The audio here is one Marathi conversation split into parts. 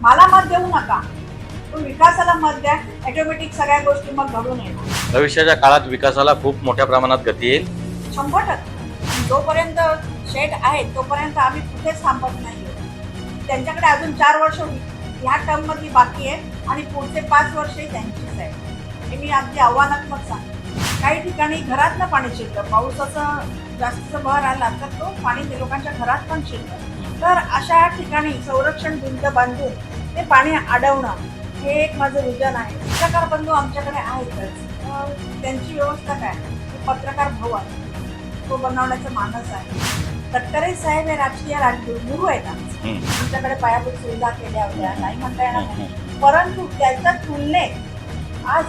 मला मत देऊ नका. तो विकासाला मत द्या ऑटोमॅटिक सगळ्या गोष्टी मग घडून येणार. भविष्याच्या काळात विकासाला खूप मोठ्या प्रमाणात गती येईल. शंभर टक्के. जोपर्यंत शेट आहे तोपर्यंत आम्ही कुठेच थांबत नाही. त्यांच्याकडे अजून चार वर्ष ह्या टर्ममध्ये बाकी आहे आणि पुढचे पाच वर्षही त्यांचीच आहे. हे मी अगदी आव्हानात्मक सांगते. काही ठिकाणी घरातनं पाणी शिरतं. पावसाचा जास्तीचा भर आला तर तो पाणी ते लोकांच्या घरात पण शिरतं. तर अशा ठिकाणी संरक्षण भिंत बांधून ते पाणी अडवणं हे एक माझं विजन आहे. पत्रकार बंधू आमच्याकडे आहेतच त्यांची व्यवस्था काय? पत्रकार भवन. तो बनवण्याचा मानस आहे. तटकरे साहेब हे राजकीय राजगुरू गुरु आहेत. आमच्याकडे पायाभूत सुविधा केल्या होत्या. नाही म्हणता येणार नाही. परंतु त्याच्या तुलनेत आज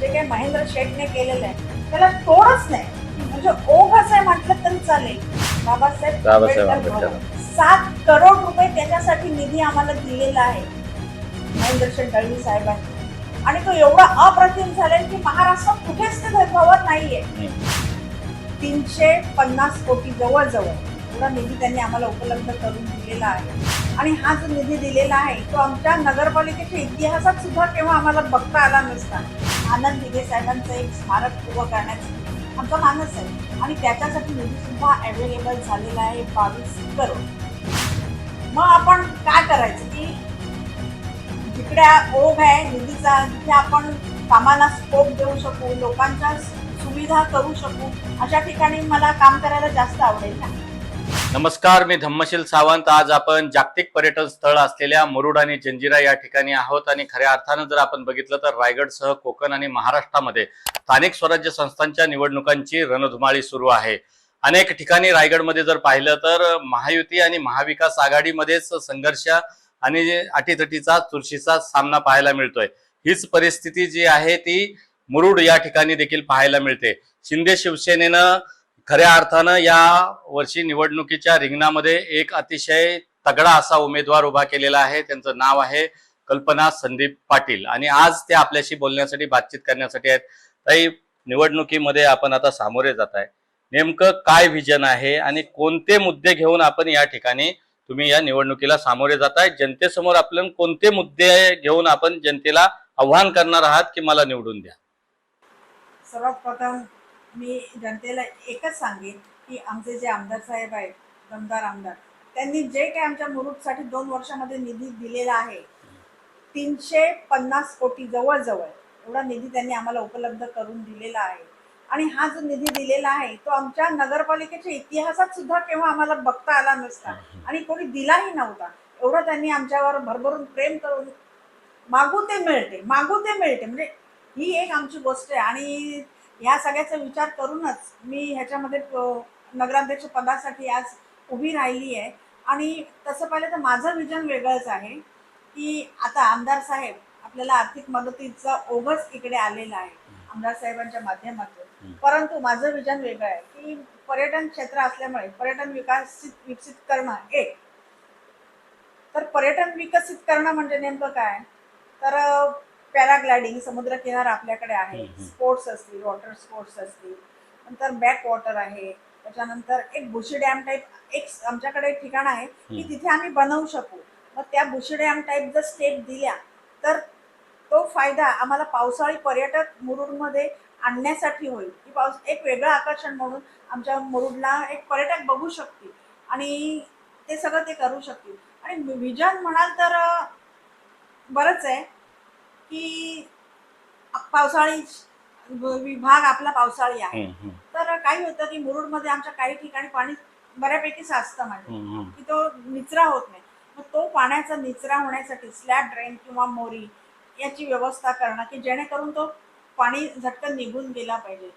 जे काही महेंद्र शेठने केलेलं आहे त्याला तोडच नाही. म्हणजे ओघ असं म्हटलं तरी चालेल. बाबासाहेब आंबेडकर. सात करोड रुपये त्याच्यासाठी निधी आम्हाला दिलेला आहे. महेंद्र टळवी दळवी साहेबांनी. आणि तो एवढा अप्रतिम झालाय की महाराष्ट्रात कुठेच ते भवन नाहीये. तीनशे पन्नास कोटी जवळजवळ एवढा निधी त्यांनी आम्हाला उपलब्ध करून दिलेला आहे. आणि हा जो निधी दिलेला आहे तो आमच्या नगरपालिकेच्या इतिहासात सुद्धा केव्हा आम्हाला बघता आला नसता. आनंद दिघे साहेबांचं एक स्मारक उभं करण्याचं. आमचा मानस आहे. आणि त्याच्यासाठी निधी सुद्धा अवेलेबल झालेला आहे बावीस करोड. मग आपण काय करायचं की जिकडे ओघ आहे निधीचा तिथे आपण कामाला स्कोप देऊ शकू लोकांच्या सुविधा करू शकू अशा ठिकाणी मला काम करायला जास्त आवडेल ना. नमस्कार मी धम्मशील सावंत. आज आपण जागतिक पर्यटन स्थळ असलेल्या मुरुड आणि जंजिरा या ठिकाणी आहोत आणि खऱ्या अर्थानं जर आपण बघितलं तर रायगडसह कोकण आणि महाराष्ट्रामध्ये स्थानिक स्वराज्य संस्थांच्या निवडणुकांची रणधुमाळी सुरू आहे. अनेक ठिकाणी रायगडमध्ये जर पाहिलं तर महायुती आणि महाविकास आघाडीमध्येच संघर्ष आणि अटीतटीचा चुरशीचा सामना पाहायला मिळतोय. हीच परिस्थिती जी आहे ती मुरुड या ठिकाणी देखील पाहायला मिळते. शिंदे शिवसेनेनं खऱ्या अर्थानं या वर्षी निवडणुकीच्या रिंगणामध्ये एक अतिशय तगडा असा उमेदवार उभा केलेला आहे. त्यांचं नाव आहे कल्पना संदीप पाटील. आणि आज ते आपल्याशी बोलण्यासाठी बातचीत करण्यासाठी आहेत. काही निवडणुकीमध्ये आपण आता सामोरे जात आहे. नेमकं काय व्हिजन आहे आणि कोणते मुद्दे घेऊन आपण या ठिकाणी तुम्ही या निवडणुकीला सामोरे जाताय? जनतेसमोर आपण कोणते मुद्दे घेऊन आपण जनतेला आव्हान करणार आहात की मला निवडून द्या? सर्वात प्रथम मी जनतेला एकच सांगेन की आमचे जे आमदार साहेब आहेत दमदार आमदार त्यांनी जे काही आमच्या मुरुडसाठी दोन वर्षामध्ये निधी दिलेला आहे तीनशे पन्नास कोटी जवळजवळ एवढा निधी त्यांनी आम्हाला उपलब्ध करून दिलेला आहे. आणि हा जो निधी दिलेला आहे तो आमच्या नगरपालिकेच्या इतिहासात सुद्धा केव्हा आम्हाला बघता आला नसता. आणि कोणी दिलाही नव्हता. एवढं त्यांनी आमच्यावर भरभरून प्रेम करून मागू ते मिळते मागू ते मिळते. म्हणजे ही एक आमची गोष्ट आहे. आणि ह्या सगळ्याचा विचार करूनच मी ह्याच्यामध्ये नगराध्यक्ष पदासाठी आज उभी राहिली आहे. आणि तसं पाहिलं तर माझं विजन वेगळंच आहे की आता आमदार साहेब आपल्याला आर्थिक मदतीचा ओघच इकडे आलेला आहे. आमदार साहेबांच्या माध्यमातून. परंतु माझं विजन वेगळं आहे की पर्यटन क्षेत्र असल्यामुळे पर्यटन विकसित विकसित करणं एक तर पर्यटन विकसित करणं म्हणजे नेमकं काय? तर पॅराग्लायडिंग समुद्रकिनारा आपल्याकडे आहे. स्पोर्ट्स असतील वॉटर स्पोर्ट्स असतील. नंतर बॅक वॉटर आहे. त्याच्यानंतर एक बुशी डॅम टाईप एक आमच्याकडे एक ठिकाण आहे की. तिथे आम्ही बनवू शकू. मग त्या बुशी डॅम टाईप जर स्टेप दिल्या तर तो फायदा आम्हाला पावसाळी पर्यटक मुरुडमध्ये आणण्यासाठी होईल. की पाऊस एक वेगळं आकर्षण म्हणून आमच्या मुरुडला एक पर्यटक बघू शकतील आणि ते सगळं ते करू शकतील. आणि विजन म्हणाल तर बरंच आहे की पावसाळी विभाग आपला पावसाळी आहे. तर काही होतं की मुरुडमध्ये आमच्या काही ठिकाणी पाणी बऱ्यापैकी साचतं हम्म. की तो निचरा होत नाही. मग तो पाण्याचा निचरा होण्यासाठी स्लॅब ड्रेन किंवा मोरी याची व्यवस्था करणं की जेणेकरून तो पाणी झटकन निघून गेला पाहिजे.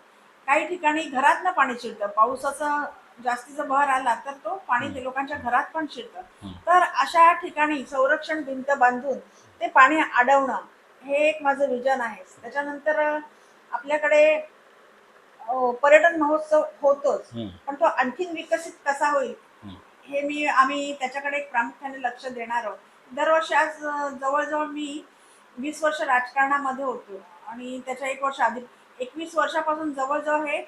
काही ठिकाणी घरातनं पाणी शिरतं. पावसाचा जास्तीचा भर आला तर तो पाणी ते लोकांच्या घरात पण शिरतं. तर अशा ठिकाणी संरक्षण भिंत बांधून ते पाणी अडवणं हे एक माझं विजन आहे. त्याच्यानंतर आपल्याकडे पर्यटन महोत्सव होतोच. पण तो आणखीन विकसित कसा होईल. हे मी आम्ही त्याच्याकडे एक प्रामुख्याने लक्ष देणार आहोत. दरवर्षी आज जवळजवळ मी वीस वर्ष राजकारणामध्ये होतो. आणि त्याच्या एक वर्ष आधी एकवीस वर्षापासून जवळजवळ हे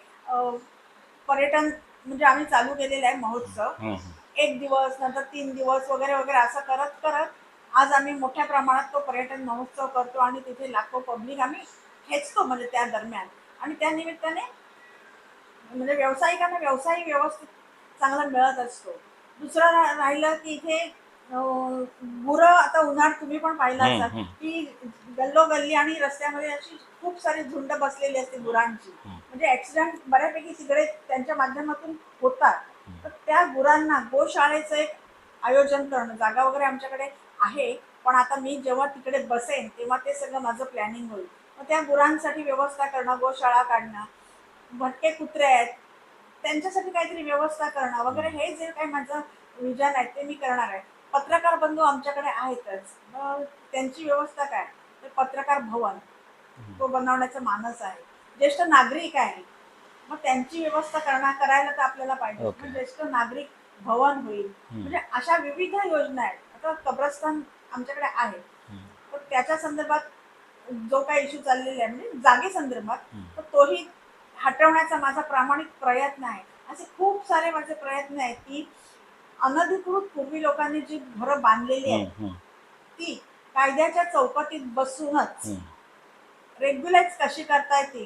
पर्यटन म्हणजे आम्ही चालू केलेलं आहे महोत्सव. एक दिवस नंतर तीन दिवस वगैरे वगैरे असं करत करत आज आम्ही मोठ्या प्रमाणात तो पर्यटन महोत्सव करतो आणि तिथे लाखो पब्लिक आम्ही खेचतो म्हणजे त्या दरम्यान. आणि त्या निमित्ताने म्हणजे व्यावसायिकांना व्यवसाय व्यवस्थित चांगला मिळत असतो. दुसरं राहिलं की इथे गुरं आता उन्हाळ्यात तुम्ही पण पाहिलं असाल. की गल्लोगल्ली आणि रस्त्यामध्ये अशी खूप सारी झुंड बसलेली असते गुरांची. म्हणजे ऍक्सिडेंट बऱ्यापैकी तिकडे त्यांच्या माध्यमातून होतात. तर त्या गुरांना गोशाळेचं एक आयोजन करणं जागा वगैरे आमच्याकडे आहे. पण आता मी जेव्हा तिकडे बसेन तेव्हा ते सगळं माझं प्लॅनिंग होईल. मग त्या गुरांसाठी व्यवस्था करणं गोशाळा काढणं भटके कुत्रे आहेत त्यांच्यासाठी काहीतरी व्यवस्था करणं वगैरे हे जे काही माझं विजन आहे ते मी करणार आहे. पत्रकार बंधू आमच्याकडे आहेतच. मग त्यांची व्यवस्था काय? तर पत्रकार भवन. तो बनवण्याचा मानस आहे. ज्येष्ठ नागरिक आहे. मग त्यांची व्यवस्था करणार करायला तर आपल्याला पाहिजे. Okay. ज्येष्ठ नागरिक भवन होईल. म्हणजे अशा विविध योजना आहेत. आता कब्रस्तान आमच्याकडे आहे. तर त्याच्या संदर्भात जो काही इश्यू चाललेला आहे म्हणजे जागे संदर्भात. तर तोही हटवण्याचा माझा प्रामाणिक प्रयत्न आहे. असे खूप सारे माझे प्रयत्न आहेत की अनधिकृत पूर्वी लोकांनी जी घरं बांधलेली आहेत ती कायद्याच्या चौकटीत बसूनच. रेग्युलाइज कशी करता येतील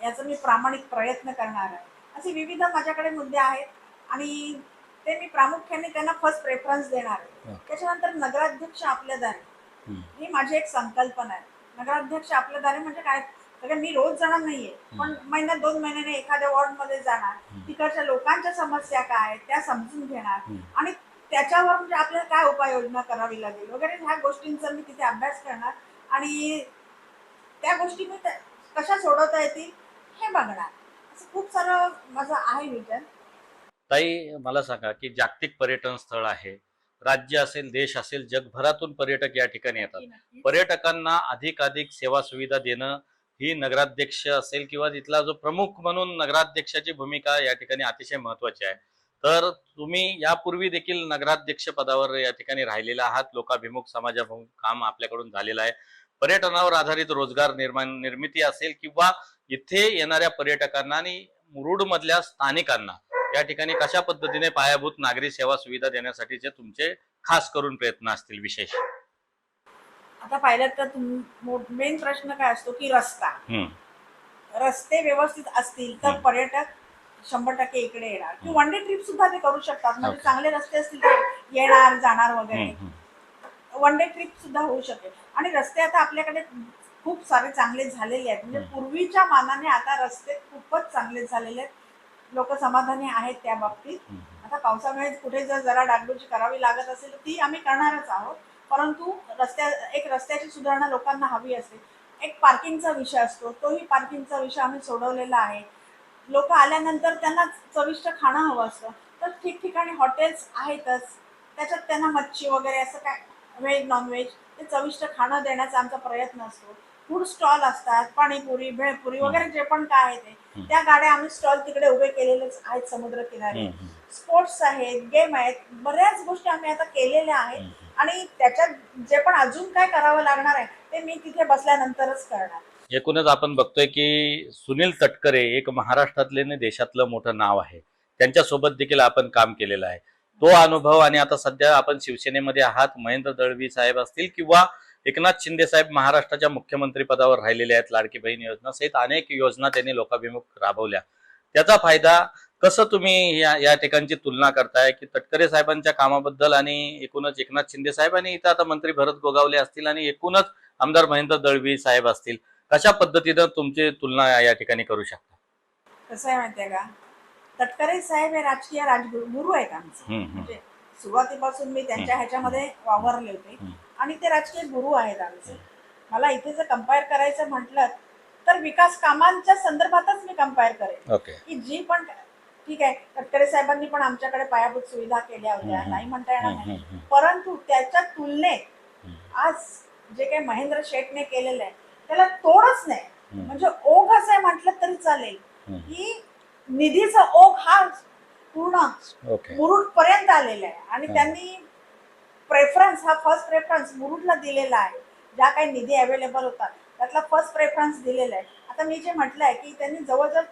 याचा मी प्रामाणिक प्रयत्न करणार आहे असे विविध माझ्याकडे मुद्दे आहेत आणि ते मी प्रामुख्याने त्यांना फर्स्ट प्रेफरन्स देणार आहे. त्याच्यानंतर नगराध्यक्ष आपल्या दारी. ही माझी एक संकल्पना आहे नगराध्यक्ष आपल्या दारी म्हणजे काय सगळं मी रोज जाणार नाहीये. पण महिन्यात दोन महिन्याने एखाद्या वॉर्डमध्ये जाणार. हम्म. तिकडच्या लोकांच्या समस्या काय आहेत त्या समजून घेणार. आणि त्याच्यावर म्हणजे आपल्याला काय उपाययोजना करावी लागेल वगैरे ह्या गोष्टींचा मी तिथे अभ्यास करणार. आणि त्या गोष्टी मी कशा सोडवता येतील हे बघणार. असं खूप सारं माझं आहे विजन. ताई मला सांगा की जागतिक पर्यटन स्थळ आहे. राज्य असेल देश असेल जगभरातून पर्यटक या ठिकाणी येतात. पर्यटकांना अधिकाधिक सेवा सुविधा देणं ही नगराध्यक्ष असेल किंवा तिथला जो प्रमुख म्हणून नगराध्यक्षाची भूमिका या ठिकाणी अतिशय महत्वाची आहे. तर तुम्ही यापूर्वी देखील नगराध्यक्ष पदावर या ठिकाणी राहिलेला आहात. लोकाभिमुख समाजाभिमुख काम आपल्याकडून झालेलं आहे. पर्यटनावर आधारित रोजगार निर्माण निर्मिती असेल किंवा इथे येणाऱ्या पर्यटकांना आणि मुरुड मधल्या स्थानिकांना या ठिकाणी कशा पद्धतीने पायाभूत नागरी सेवा सुविधा देण्यासाठीचे तुमचे खास करून प्रयत्न असतील विशेष? आता पाहिलं तर मेन प्रश्न काय असतो की रस्ता. रस्ते व्यवस्थित असतील तर. पर्यटक शंभर टक्के इकडे येणार. किंवा वन डे ट्रिप सुद्धा ते करू शकतात. म्हणजे. चांगले रस्ते असतील तर येणार जाणार वगैरे. वन डे ट्रिप सुद्धा होऊ शकेल. आणि रस्ते आता आपल्याकडे खूप सारे चांगले झालेले आहेत. म्हणजे. पूर्वीच्या मानाने आता रस्ते खूपच चांगले झालेले आहेत. लोक समाधानी आहेत त्या बाबतीत. आता पावसामुळे कुठे जर जरा डागडुजी करावी लागत असेल तर ती आम्ही करणारच आहोत. परंतु रस्त्या एक रस्त्याची सुधारणा लोकांना हवी असते. एक पार्किंगचा विषय असतो. तोही पार्किंगचा विषय आम्ही सोडवलेला आहे. लोक आल्यानंतर त्यांना चविष्ट खाणं हवं असतं. तर ठिकठिकाणी हॉटेल्स आहेतच. त्याच्यात त्यांना मच्छी वगैरे असं काय व्हेज नॉनव्हेज ते चविष्ट खाणं देण्याचा आमचा प्रयत्न असतो. फूड स्टॉल असतात पाणीपुरी भेळपुरी वगैरे जे पण काय आहे ते. त्या गाड्या आम्ही स्टॉल तिकडे उभे केलेलेच आहेत समुद्र किनारे हम्म, हम्म. स्पोर्ट्स आहेत गेम आहेत बऱ्याच गोष्टी आम्ही आता केलेल्या आहेत. आणि त्याच्यात जे पण अजून काय करावं लागणार आहे ते मी तिथे बसल्यानंतरच करणार. एकूणच आपण बघतोय की सुनील तटकरे एक महाराष्ट्रातले देशातलं मोठं नाव आहे. त्यांच्यासोबत देखील आपण काम केलेलं आहे. तो अनुभव आणि आता सध्या आपण शिवसेनेमध्ये आहात महेंद्र दळवी साहेब असतील किंवा एकनाथ शिंदे साहेब महाराष्ट्राच्या मुख्यमंत्री पदावर राहिलेले आहेत लाडकी बहीण योजना सहित अनेक योजना त्यांनी लोकाभिमुख राबवल्या. त्याचा फायदा कसं तुम्ही या या ठिकाणची तुलना करताय की तटकरे साहेबांच्या कामाबद्दल आणि एकूणच एकनाथ शिंदे साहेब आणि इथं आता मंत्री भरत गोगावले असतील आणि एकूणच आमदार महेंद्र दळवी साहेब असतील कशा पद्धतीनं तुमची तुलना या ठिकाणी करू शकता? कसं आहे माहितीये का? तटकरे साहेब हे राजकीय राजगुरू गुरु आहेत आमचे. म्हणजे सुरुवातीपासून मी त्यांच्या ह्याच्यामध्ये वावरले होते. आणि ते राजकीय गुरु आहेत आमचे. मला इथे जर कंपेअर करायचं म्हटलं तर विकास कामांच्या संदर्भातच मी कंपेअर करेन. ओके की जी पण ठीक आहे तटकरे साहेबांनी पण आमच्याकडे पायाभूत सुविधा केल्या होत्या. नाही म्हणता येणार नाही परंतु त्याच्या तुलनेत. आज जे काही महेंद्र शेठने केलेलं आहे त्याला तोडच नाही. म्हणजे ओघ असं आहे म्हटलं तरी चालेल. की निधीचा ओघ हा पूर्ण मुरुड पर्यंत आलेला आहे आणि. त्यांनी प्रेफरन्स हा फर्स्ट प्रेफरन्स मुरुडला दिलेला आहे ज्या काही निधी अवेलेबल होता त्यातला फर्स्ट प्रेफरन्स दिलेला आहे आता मी जे म्हटलंय की त्यांनी जवळजवळ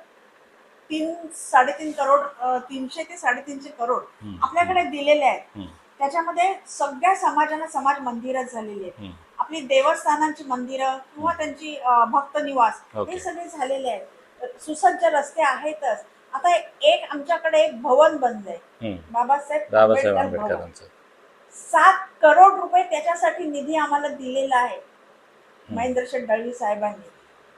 तीन साडेतीन करोड तीनशे ते साडेतीनशे करोड. आपल्याकडे दिलेले आहेत. त्याच्यामध्ये सगळ्या समाजाला समाज मंदिरच झालेली आहेत. आपली देवस्थानांची मंदिरं किंवा त्यांची भक्त निवास. हे सगळे झालेले आहेत. सुसज्ज रस्ते आहेतच. आता एक आमच्याकडे एक भवन बनलंय. बाबासाहेब आंबेडकर सात करोड रुपये त्याच्यासाठी निधी आम्हाला दिलेला आहे. महेंद्र शेठ दळवी साहेबांनी.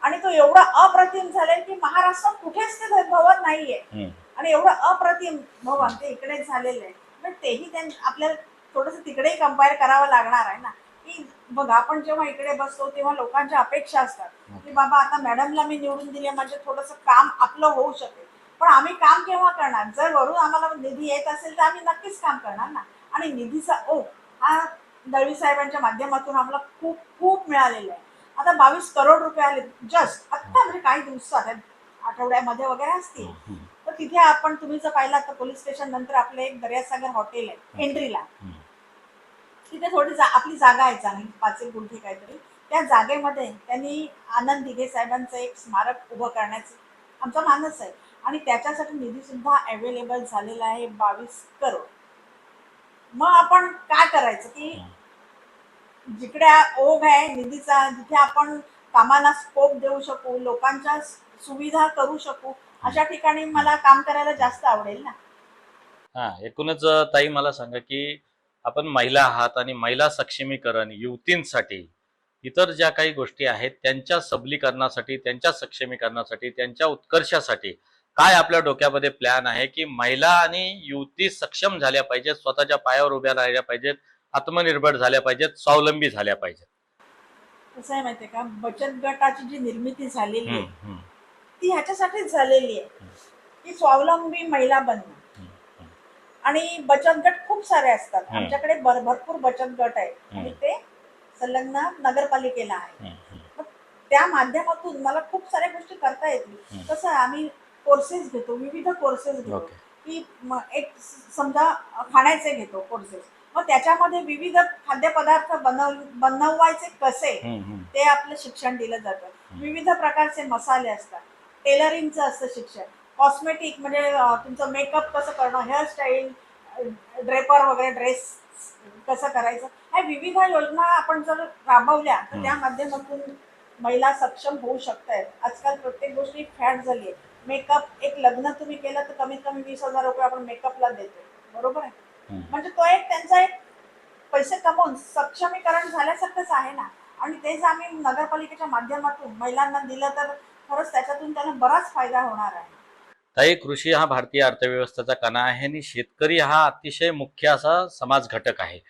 आणि तो एवढा अप्रतिम झालाय की महाराष्ट्रात कुठेच ते भवन नाहीये. आणि एवढं अप्रतिम भवन ते इकडे झालेलं आहे. पण तेही त्यां आपल्याला थोडस तिकडेही कंपेअर करावं लागणार आहे ना. की बघा आपण जेव्हा इकडे बसतो तेव्हा लोकांच्या अपेक्षा असतात. की बाबा आता मॅडमला मी निवडून दिले म्हणजे थोडस काम आपलं होऊ शकेल. पण आम्ही काम केव्हा करणार? जर वरून आम्हाला निधी येत असेल तर आम्ही नक्कीच काम करणार ना. आणि निधीचा ओ हा दळवी साहेबांच्या माध्यमातून आम्हाला खूप खूप मिळालेला आहे. आता बावीस करोड रुपये आले. जस्ट आत्ता म्हणजे काही दिवसात आठवड्यामध्ये वगैरे असतील. तर तिथे आपण तुम्ही जर पाहिलं आता पोलीस स्टेशन नंतर आपलं एक दर्यासागर हॉटेल आहे एंट्रीला. तिथे थोडी जा आपली जागा आहे चांगली पाच एक गुंठे काहीतरी. त्या जागेमध्ये त्यांनी आनंद दिघे साहेबांचं एक स्मारक उभं करण्याचं आमचा मानस आहे. आणि त्याच्यासाठी निधी सुद्धा अवेलेबल झालेला आहे बावीस करोड. मग आपण काय करायचं की जिकडे ओघ आहे निधीचा जिथे आपण कामाला स्कोप देऊ शकू लोकांच्या सुविधा करू शकू अशा ठिकाणी मला काम करायला जास्त आवडेल ना. हा एकूणच ताई मला सांगा की आपण महिला आहात आणि महिला सक्षमीकरण युवतींसाठी इतर ज्या काही गोष्टी आहेत त्यांच्या सबलीकरणासाठी त्यांच्या सक्षमीकरणासाठी त्यांच्या उत्कर्षासाठी काय आपल्या डोक्यामध्ये प्लॅन आहे की महिला आणि युवती सक्षम झाल्या पाहिजेत स्वतःच्या पायावर उभ्या राहिल्या पाहिजेत आत्मनिर्भर झाल्या पाहिजेत स्वावलंबी झाल्या पाहिजेत. कसं आहे माहितीये का? बचत गटाची जी निर्मिती झालेली आहे हम्म, ती ह्याच्यासाठीच झालेली आहे की स्वावलंबी महिला बनणं. हम्म, हम्म. आणि बचत गट खूप सारे असतात. हम्म. आमच्याकडे भर- भरपूर बचत गट आहेत. आणि ते संलग्न नगरपालिकेला आहे हम्म, हम्म. त्या माध्यमातून मला खूप साऱ्या गोष्टी करता येतील. हम्म. कसं आहे, आम्ही कोर्सेस घेतो विविध कोर्सेस घेतो. ओके. की म- एक स- समजा खाण्याचे घेतो कोर्सेस मग त्याच्यामध्ये विविध खाद्यपदार्थ बनव बनवायचे कसे. ते आपलं शिक्षण दिलं जातं. विविध प्रकारचे मसाले असतात. टेलरिंगचं असतं शिक्षण. कॉस्मेटिक म्हणजे तुमचं मेकअप कसं करणं हेअरस्टाईल ड्रेपर वगैरे ड्रेस कसं करायचं ह्या विविध योजना आपण जर राबवल्या तर त्या माध्यमातून महिला सक्षम होऊ शकत आहेत आजकाल प्रत्येक गोष्टी फॅट झाली आहे मेकअप एक लग्न तुम्ही केलं तर कमीत कमी वीस हजार रुपये आपण मेकअपला देतो बरोबर आहे. म्हणजे तो एक त्यांचा एक पैसे कमवून सक्षमीकरण झाल्यासारखंच आहे ना. आणि तेच आम्ही नगरपालिकेच्या माध्यमातून महिलांना दिलं तर खरंच त्याच्यातून त्यांना बराच फायदा होणार आहे. ताई कृषी हा भारतीय अर्थव्यवस्थेचा कणा आहे आणि शेतकरी हा अतिशय मुख्य असा समाज घटक आहे.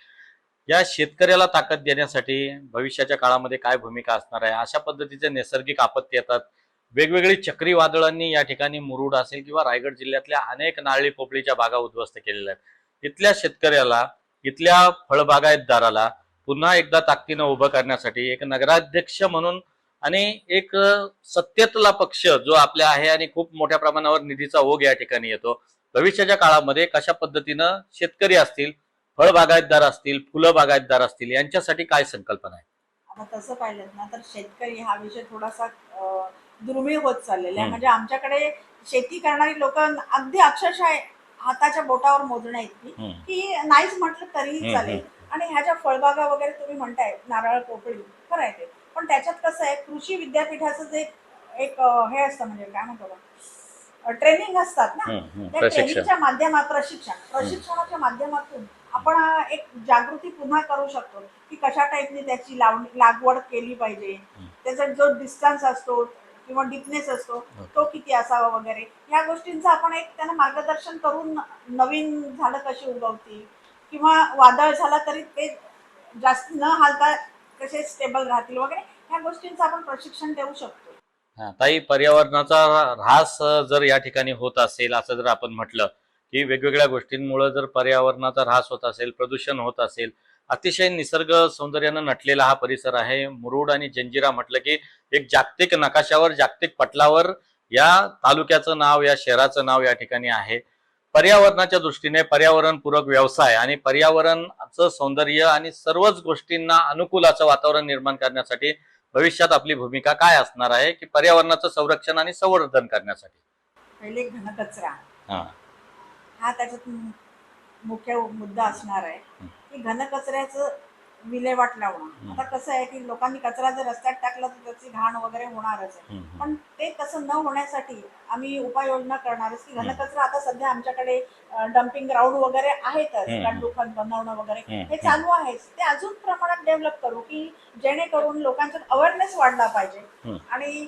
या शेतकऱ्याला ताकद देण्यासाठी भविष्याच्या काळामध्ये काय भूमिका असणार आहे? अशा पद्धतीचे नैसर्गिक आपत्ती येतात. वेगवेगळी चक्रीवादळांनी या ठिकाणी मुरुड असेल किंवा रायगड जिल्ह्यातल्या अनेक नारळी पोपळीच्या बागा उद्ध्वस्त केलेल्या आहेत. इथल्या शेतकऱ्याला इथल्या फळबागायतदाराला पुन्हा एकदा ताकदीनं उभं करण्यासाठी एक नगराध्यक्ष म्हणून आणि एक सत्तेतला पक्ष जो आपल्या आहे आणि खूप मोठ्या प्रमाणावर निधीचा ओघ या ठिकाणी येतो. भविष्याच्या काळामध्ये कशा पद्धतीनं शेतकरी असतील फळबागायतदार असतील फुलं बागायतदार असतील यांच्यासाठी काय संकल्पना आहे? आता तसं पाहिलं ना तर शेतकरी हा विषय थोडासा दुर्मिळ होत चाललेला आहे. म्हणजे आमच्याकडे शेती करणारी लोक अगदी अक्षरशः हाताच्या बोटावर मोजण्या इतकी. की नाहीच म्हटलं तरीही चालेल. आणि ह्या ज्या फळबागा वगैरे तुम्ही म्हणताय नारळ पोपळी खरं आहे ते. पण त्याच्यात कसं आहे कृषी विद्यापीठाचं जे एक हे असतं म्हणजे काय म्हणतो ट्रेनिंग असतात ना. त्या ट्रेनिंगच्या माध्यमात प्रशिक्षण. प्रशिक्षणाच्या माध्यमातून आपण एक जागृती पुन्हा करू शकतो की कशा टाईपने त्याची लावणी लागवड केली पाहिजे. त्याचा जो डिस्टन्स असतो किंवा डिपनेस असतो तो किती असावा वगैरे. या गोष्टींचं आपण एक त्यांना मार्गदर्शन करून नवीन झाडं कशी उगवतील किंवा वादळ झाला तरी ते जास्त न हालता कसे स्टेबल राहतील वगैरे ह्या गोष्टींचं आपण प्रशिक्षण देऊ शकतो. हा, ताई पर्यावरणाचा ऱ्हास जर या ठिकाणी होत असेल असं जर आपण म्हटलं की वेगवेगळ्या गोष्टींमुळे जर पर्यावरणाचा ऱ्हास होत असेल प्रदूषण होत असेल अतिशय निसर्ग सौंदर्यानं नटलेला हा परिसर आहे. मुरुड आणि जंजिरा म्हटलं की एक जागतिक नकाशावर जागतिक पटलावर या तालुक्याचं नाव या शहराचं नाव या ठिकाणी आहे. पर्यावरणाच्या दृष्टीने पर्यावरणपूरक व्यवसाय आणि पर्यावरणाचं सौंदर्य आणि सर्वच गोष्टींना अनुकूल असं वातावरण निर्माण करण्यासाठी भविष्यात आपली भूमिका काय असणार आहे की पर्यावरणाचं संरक्षण आणि संवर्धन करण्यासाठी? पहिले घनकचरा. हा. हा त्याच्यात मुख्य मुद्दा असणार आहे. की घनकचऱ्याचं विल्हेवाट लावणं. आता कसं आहे की लोकांनी कचरा जर रस्त्यात टाकला तर त्याची घाण वगैरे होणारच आहे. पण ते तसं न होण्यासाठी आम्ही उपाययोजना करणारच की घनकचरा आता सध्या आमच्याकडे डम्पिंग ग्राउंड वगैरे आहेतच. खत बनवणं वगैरे. हे चालू आहेच. ते अजून प्रमाणात डेव्हलप करू की जेणेकरून लोकांच्यात अवेअरनेस वाढला पाहिजे. आणि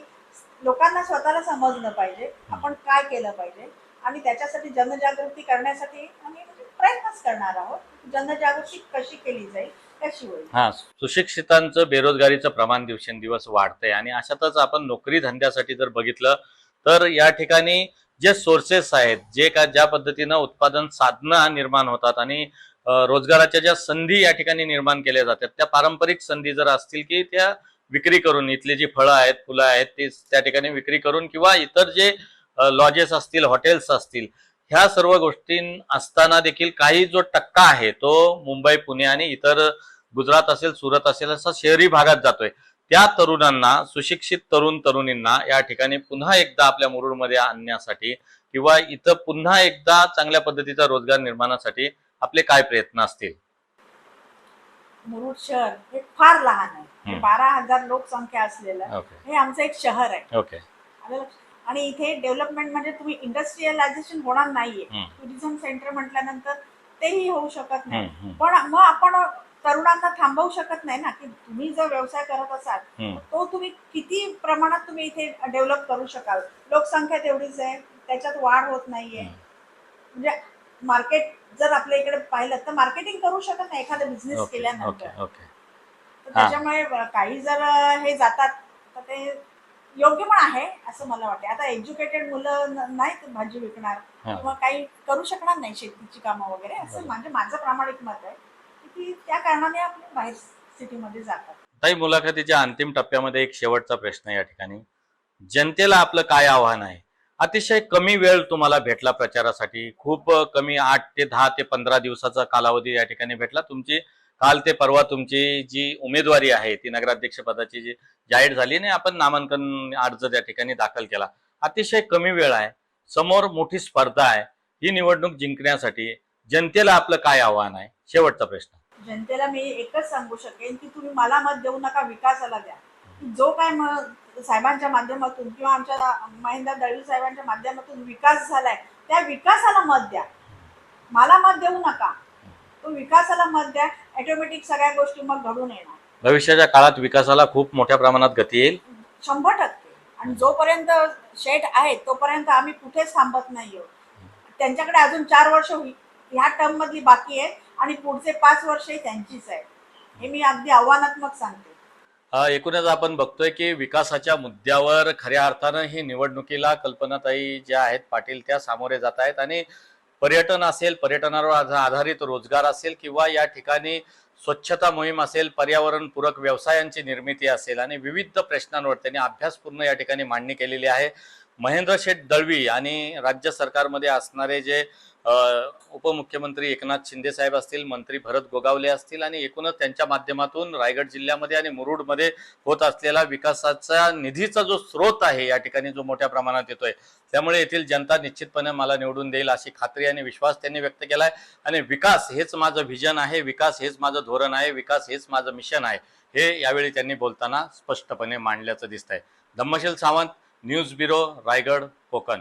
लोकांना स्वतःला समजलं पाहिजे आपण काय केलं पाहिजे आणि त्याच्यासाठी जनजागृती करण्यासाठी आम्ही प्रयत्नच करणार आहोत. जनजागृती कशी केली जाईल कशी होईल हा सुशिक्षितांचं बेरोजगारीचं प्रमाण दिवसेंदिवस वाढतंय आणि अशातच आपण नोकरी धंद्यासाठी जर बघितलं तर या ठिकाणी जे सोर्सेस आहेत जे का ज्या पद्धतीनं उत्पादन साधनं निर्माण होतात आणि रोजगाराच्या ज्या संधी या ठिकाणी निर्माण केल्या जातात त्या पारंपरिक संधी जर असतील की त्या विक्री करून इथली जी फळं आहेत फुलं आहेत ती त्या ठिकाणी विक्री करून किंवा इतर जे लॉजेस असतील हॉटेल्स असतील ह्या सर्व गोष्टी असताना देखील काही जो टक्का आहे तो मुंबई पुणे आणि इतर गुजरात असेल सुरत असेल असा शहरी भागात जातोय. त्या तरुणांना सुशिक्षित तरुण तरुणींना या ठिकाणी पुन्हा एकदा आपल्या मुरुडमध्ये आणण्यासाठी किंवा इथं पुन्हा एकदा चांगल्या पद्धतीचा रोजगार निर्माणासाठी आपले काय प्रयत्न असतील? मुरुड शहर हे फार लहान आहे. बारा हजार लोकसंख्या असलेलं हे आमचं एक शहर आहे? आणि इथे डेव्हलपमेंट म्हणजे तुम्ही इंडस्ट्रियलायझेशन होणार नाहीये. टुरिझम सेंटर म्हटल्यानंतर तेही होऊ शकत नाही. पण मग आपण तरुणांना थांबवू शकत नाही ना की तुम्ही जर व्यवसाय करत असाल. तो तुम्ही किती प्रमाणात तुम्ही इथे डेव्हलप करू शकाल? लोकसंख्या तेवढीच आहे त्याच्यात वाढ होत नाहीये. म्हणजे मार्केट जर आपल्या इकडे पाहिलं तर मार्केटिंग करू शकत नाही एखादा बिझनेस केल्यानंतर. त्याच्यामुळे काही जर हे जातात तर ते योग्य पण आहे असं मला वाटतं आता एज्युकेटेड मुलं न- नाहीत भाजी विकणार. किंवा काही करू शकणार नाही शेतीची कामं वगैरे असं. म्हणजे माझं प्रामाणिक मत आहे की त्या कारणाने आपले बाहेर सिटीमध्ये जातात. ताई मुलाखतीच्या अंतिम टप्प्यामध्ये एक शेवटचा प्रश्न या ठिकाणी. जनतेला आपलं काय आव्हान आहे? अतिशय कमी वेळ तुम्हाला भेटला प्रचारासाठी. खूप कमी आठ ते दहा ते पंधरा दिवसाचा कालावधी या ठिकाणी भेटला. तुमची काल ते परवा तुमची जी उमेदवारी आहे ती नगराध्यक्ष पदाची जी जाहीर झाली आणि आपण नामांकन अर्ज त्या ठिकाणी दाखल केला. अतिशय कमी वेळ आहे समोर मोठी स्पर्धा आहे ही निवडणूक जिंकण्यासाठी जनतेला आपलं काय आव्हान आहे? शेवटचा प्रश्न. जनतेला मी एकच सांगू शकेन की तुम्ही मला मत देऊ नका विकासाला द्या. जो काय म- साहेबांच्या माध्यमातून किंवा आमच्या महेंद्र दळवी साहेबांच्या माध्यमातून विकास झालाय त्या विकासाला मत द्या. मला मत देऊ नका. तो विकासाला मत द्या ऑटोमॅटिक सगळ्या गोष्टी मग घडून येणार. भविष्याच्या काळात विकासाला खूप मोठ्या प्रमाणात गती येईल. शंभर टक्के. आणि जोपर्यंत शेट आहे तोपर्यंत आम्ही कुठेच थांबत नाही आहोत त्यांच्याकडे अजून चार वर्ष होई- ह्या टर्म मधली बाकी आहे आणि पुढचे पाच वर्षही त्यांचीच आहे हे मी अगदी आव्हानात्मक सांगते. एकूणच आपण बघतोय की विकासाच्या मुद्द्यावर खऱ्या अर्थानं ही निवडणुकीला कल्पनाताई ज्या आहेत पाटील त्या सामोरे जात आहेत आणि पर्यटन असेल पर्यटनावर आधारित रोजगार असेल किंवा या ठिकाणी स्वच्छता मोहीम असेल पर्यावरणपूरक व्यवसायांची निर्मिती असेल आणि विविध प्रश्नांवर त्यांनी अभ्यासपूर्ण या ठिकाणी मांडणी केलेली आहे. महेंद्र शेठ दळवी आणि राज्य सरकारमध्ये असणारे जे उपमुख्यमंत्री एकनाथ शिंदे साहेब असतील मंत्री भरत गोगावले असतील आणि एकूणच त्यांच्या माध्यमातून रायगड जिल्ह्यामध्ये आणि मुरुडमध्ये होत असलेला विकासाचा निधीचा जो स्रोत आहे या ठिकाणी जो मोठ्या प्रमाणात येतोय. त्यामुळे येथील जनता निश्चितपणे मला निवडून देईल अशी खात्री आणि विश्वास त्यांनी व्यक्त केलाय. आणि विकास हेच माझं व्हिजन आहे विकास हेच माझं धोरण आहे विकास हेच माझं मिशन आहे हे यावेळी त्यांनी बोलताना स्पष्टपणे मांडल्याचं दिसत आहे धम्मशील सावंत न्यूज ब्युरो रायगड कोकण.